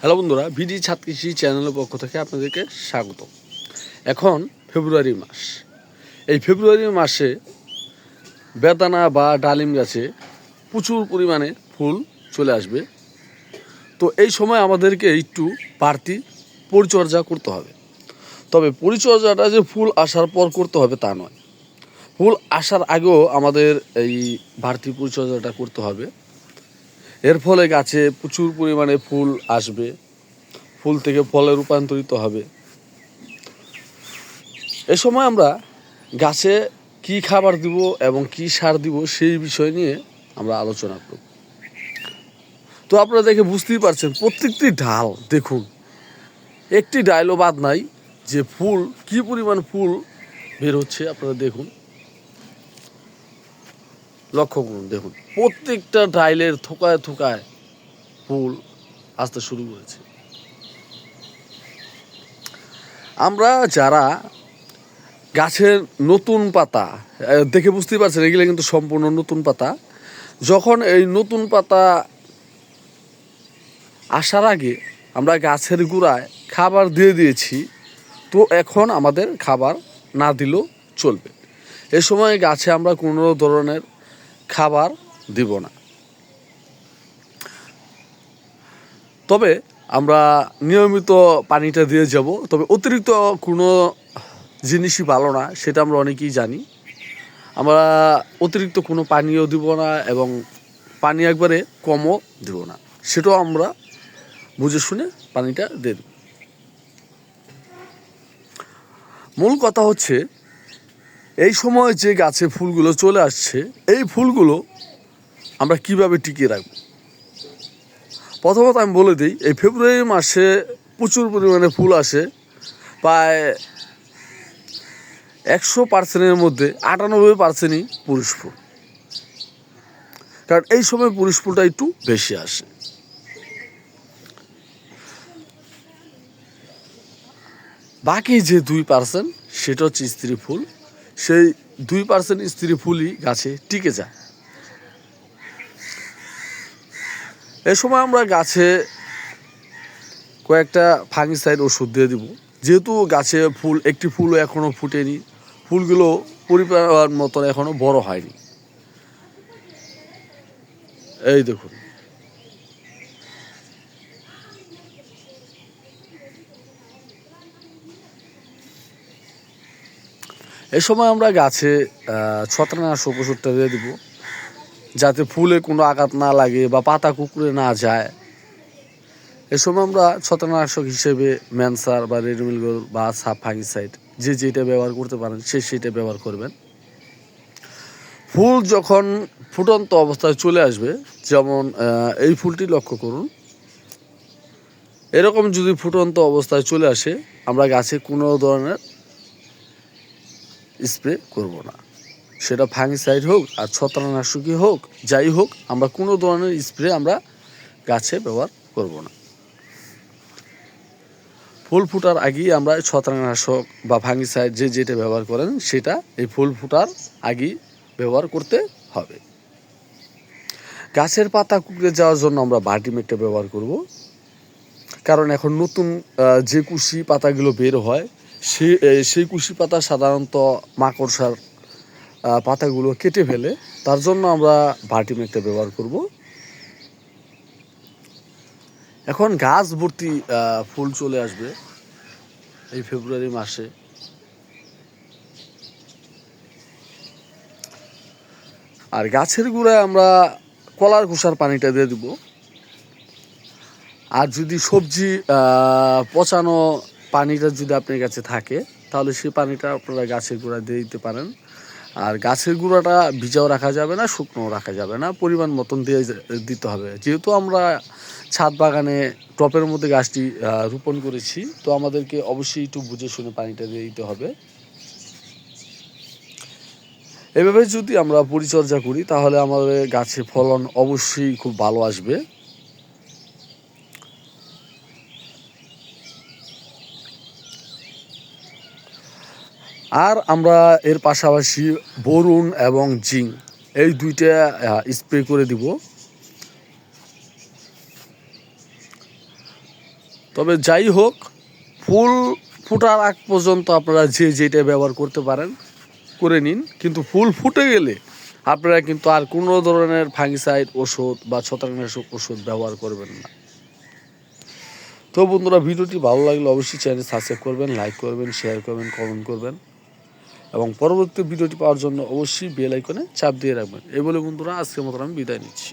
Hello বন্ধুরা BD ছাদ কৃষি চ্যানেলের পক্ষ থেকে আপনাদেরকে স্বাগত। এখন ফেব্রুয়ারি মাস। এই ফেব্রুয়ারি মাসে বেদানা বা ডালিম গাছে প্রচুর পরিমাণে ফুল চলে আসবে। তো এই সময় আমাদেরকে একটু বাড়তি পরিচর্যা করতে হবে। তবে পরিচর্যাটা যে ফুল আসার পর করতে হবে তা নয়। ফুল আসার আগেও আমাদের এই বাড়তি পরিচর্যাটা করতে হবে। এর ফলে গাছে প্রচুর পরিমাণে ফুল আসবে। ফুল থেকে ফলে রূপান্তরিত হবে। এ সময় আমরা গাছে কি খাবার দিব এবং কি সার দিব সেই বিষয় নিয়ে আমরা আলোচনা করব। তো আপনারা দেখে বুঝতেই পারছেন, প্রত্যেকটি ঢাল দেখুন, একটি ডাইলও বাদ নাই যে ফুল, কি পরিমাণ ফুল বের হচ্ছে আপনারা দেখুন। লক্ষ্য করুন, দেখুন, প্রত্যেকটা ডাইলের থোকায় থোকায় ফুল আসতে শুরু করেছে। আমরা যারা গাছের নতুন পাতা দেখে বুঝতেই পারছেন, এগুলো কিন্তু সম্পূর্ণ নতুন পাতা, যখন এই নতুন পাতা আসার আগে আমরা গাছের গোড়ায় খাবার দিয়ে দিয়েছি, তো এখন আমাদের খাবার না দিলেও চলবে। এ সময় গাছে আমরা কোনো ধরনের খাবার দিব না। তবে আমরা নিয়মিত পানিটা দিয়ে যাব, তবে অতিরিক্ত কোনো জিনিসই ভালো না, সেটা আমরা অনেকেই জানি। আমরা অতিরিক্ত কোনো পানিও দিব না এবং পানি একবারে কমও দিব না, সেটাও আমরা বুঝে শুনে পানিটা দিয়ে দেব। মূল কথা হচ্ছে এই সময় যে গাছে ফুলগুলো চলে আসছে, এই ফুলগুলো আমরা কীভাবে টিকিয়ে রাখব? প্রথমত আমি বলে দিই, এই ফেব্রুয়ারি মাসে প্রচুর পরিমাণে ফুল আসে। প্রায় একশো পার্সেন্টের মধ্যে আটানব্বই পার্সেন্টই পুরুষ ফুল। কারণ এই সময় পুরুষ ফুলটা একটু বেশি আসে। বাকি যে দুই পার্সেন্ট সেটা হচ্ছে স্ত্রী ফুল। সেই দুই পার্সেন্ট স্ত্রী ফুলই গাছে টিকে যায়। এ সময় আমরা গাছে কয়েকটা ফাঙ্গিসাইড ওষুধ দিয়ে দিব। যেহেতু গাছে ফুল, একটি ফুলও এখনও ফুটেনি, ফুলগুলো পরিবার মতন এখনও বড় হয়নি। এই দেখুন। এ সময় আমরা গাছে আহ, ছত্রাকনাশক ওষুধটা দিয়ে দিব যাতে ফুলে কোনো আঘাত না লাগে বা পাতা কুকুরে না যায়। এ সময় আমরা ছত্রাকনাশক হিসেবে ম্যানসার বা রেডমিল বা সাপ ফাঙ্গিসাইড যে যেটা ব্যবহার করতে পারেন সে সেটা ব্যবহার করবেন। ফুল যখন ফুটন্ত অবস্থায় চলে আসবে যেমন এই ফুলটি লক্ষ্য করুন। এরকম যদি ফুটন্ত অবস্থায় চলে আসে আমরা গাছে কোনো ধরনের স্প্রে করব না। সেটা ফাঙ্গিসাইড হোক আর ছত্রাকনাশকই হোক, যাই হোক, আমরা কোনো ধরনের স্প্রে আমরা গাছে ব্যবহার করব না। ফুল ফুটার আগেই আমরা ছত্রাকনাশক বা ফাঙ্গিসাইড যে যেটা ব্যবহার করেন, সেটা এই ফুল ফুটার আগেই ব্যবহার করতে হবে। গাছের পাতা কুকড়ে যাওয়ার জন্য আমরা বাটিমেটটা ব্যবহার করব। কারণ এখন নতুন যে কুশি পাতাগুলো বের হয় সে এ, সেই কুশি পাতা সাধারণত মাকড়সার পাতাগুলো কেটে ফেলে তার জন্য আমরা ভার্টিমেকটা ব্যবহার করব। এখন গাছ ভর্তি ফুল চলে আসবে এই ফেব্রুয়ারি মাসে। আর গাছের গুঁড়ায় আমরা কলার খোসার পানিটা দিয়ে দিব। আর যদি সবজি পচানো পানিটা যদি আপনার কাছে থাকে, তাহলে সেই পানিটা আপনারা গাছের গোড়া দিয়ে দিতে পারেন। আর গাছের গুঁড়াটা ভিজাও রাখা যাবে না, শুকনোও রাখা যাবে না, পরিমাণ মতন দিয়ে দিতে হবে। যেহেতু আমরা ছাদ বাগানে টপের মধ্যে গাছটি রোপণ করেছি, তো আমাদেরকে অবশ্যই একটু বুঝে শুনে পানিটা দিয়ে দিতে হবে। এভাবে যদি আমরা পরিচর্যা করি, তাহলে আমাদের গাছে ফলন অবশ্যই খুব ভালো আসবে। আর আমরা এর পাশাপাশি বরুণ এবং জিঙ্ক এই দুইটা স্প্রে করে দিব। তবে যাই হোক, ফুল ফোটার আগ পর্যন্ত আপনারা যে যেটা ব্যবহার করতে পারেন, করে নিন। কিন্তু ফুল ফুটে গেলে আপনারা কিন্তু আর কোনো ধরনের ফাঙ্গিসাইড ওষুধ বা ছত্রাকনাশক ওষুধ ব্যবহার করবেন না। তো বন্ধুরা, ভিডিওটি ভালো লাগলে অবশ্যই চ্যানেল সাবস্ক্রাইব করবেন লাইক করবেন শেয়ার করবেন কমেন্ট করবেন। এবং পরবর্তী ভিডিওটি পাওয়ার জন্য অবশ্যই বেল আইকনে চাপ দিয়ে রাখবেন। এই বলে বন্ধুরা, আজকের মতো আমি বিদায় নিচ্ছি।